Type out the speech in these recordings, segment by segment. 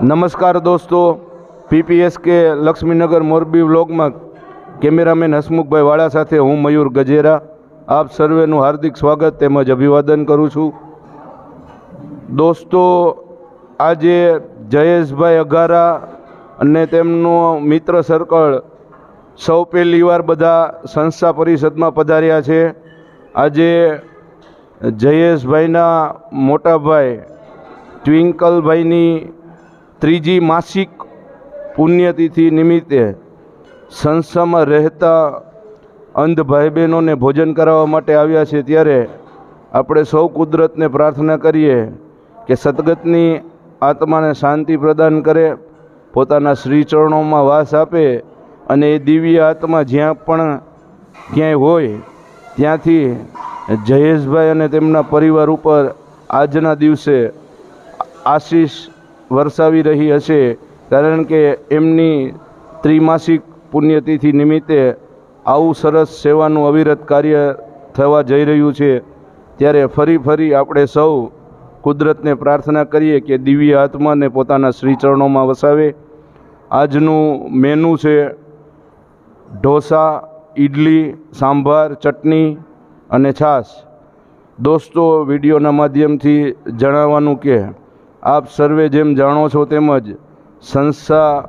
નમસ્કાર દોસ્તો પીપીએસ કે લક્ષ્મીનગર મોરબી વ્લોગમાં કેમેરામેન હસમુખભાઈ વાળા સાથે હું મયુર ગજેરા. આપ સર્વેનું હાર્દિક સ્વાગત તેમજ અભિવાદન કરું છું. દોસ્તો, આજે જયેશભાઈ અઘારા અને તેમનો મિત્ર સર્કલ સૌ પહેલીવાર બધા સંસ્થા પરિષદમાં પધાર્યા છે. આજે જયેશભાઈના મોટાભાઈ, ટ્વિંકલભાઈની ત્રીજી માસિક પુણ્યતિથિ નિમિત્તે સંસ્થામાં રહેતા અંધ ભાઈ બહેનોને ભોજન કરાવવા માટે આવ્યા છે ત્યારે આપણે સૌ કુદરતને પ્રાર્થના કરીએ કે સદગતની આત્માને શાંતિ પ્રદાન કરે, પોતાના શ્રીચરણોમાં વાસ આપે અને એ દિવ્ય આત્મા જ્યાં પણ ક્યાંય હોય ત્યાંથી જયેશભાઈ અને તેમના પરિવાર ઉપર આજના દિવસે આશીષ વરસાવી રહી હશે, કારણ કે એમની ત્રિમાસિક પુણ્યતિથિ નિમિત્તે આવું સરસ સેવાનું અવિરત કાર્ય થવા જઈ રહ્યું છે. ત્યારે ફરી ફરી આપણે સૌ કુદરતને પ્રાર્થના કરીએ કે દિવ્ય આત્માને પોતાના શ્રીચરણોમાં વસાવે. આજનું મેનુ છે ઢોસા ઇડલી સાંભાર, ચટણી અને છાશ. દોસ્તો, વિડીયોના માધ્યમથી જણાવવાનું કે આપ સર્વે જેમ જાણો છો તેમજ સંસ્થા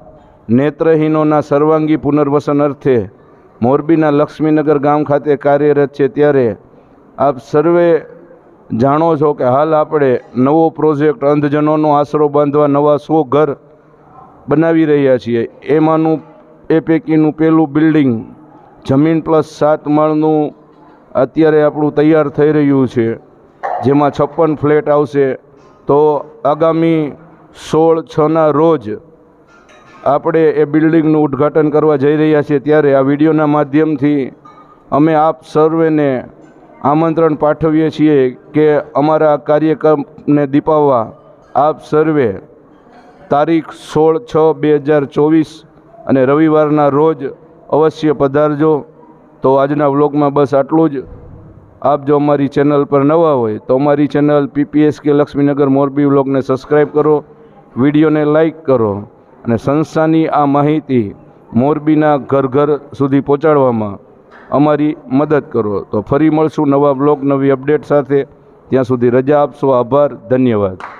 નેત્રહીનોના સર્વાંગી પુનર્વસન અર્થે મોરબીના લક્ષ્મીનગર ગામ ખાતે કાર્યરત છે ત્યારે આપ સર્વે જાણો છો કે હાલ આપણે નવો પ્રોજેક્ટ અંધજનોનો આશરો બાંધવા નવા સો ઘર બનાવી રહ્યા છીએ. એમાંનું એ પૈકીનું પહેલું બિલ્ડિંગ જમીન પ્લસ સાત માળનું અત્યારે આપણું તૈયાર થઈ રહ્યું છે, જેમાં છપ્પન ફ્લેટ આવશે. તો આગામી સોળ છના રોજ આપણે એ બિલ્ડિંગનું ઉદ્ઘાટન કરવા જઈ રહ્યા છીએ ત્યારે આ વિડીયોના માધ્યમથી અમે આપ સર્વેને આમંત્રણ પાઠવીએ છીએ કે અમારા કાર્યક્રમને દીપાવવા આપ સર્વે તારીખ સોળ છ બે હજાર ચોવીસ અને રવિવારના રોજ અવશ્ય પધારજો. તો આજના વ્લોગમાં બસ આટલું જ. આપ જો અમારી ચેનલ પર નવા હોય તો અમારી ચેનલ પીપીએસ કે લક્ષ્મીનગર મોરબી વ્લોગને સબસ્ક્રાઈબ કરો, વિડીયોને લાઇક કરો અને સંસ્થાની આ માહિતી મોરબીના ઘર ઘર સુધી પહોંચાડવામાં અમારી મદદ કરો. તો ફરી મળશું નવા બ્લોગ નવી અપડેટ સાથે. ત્યાં સુધી રજા આપશો. આભાર, ધન્યવાદ.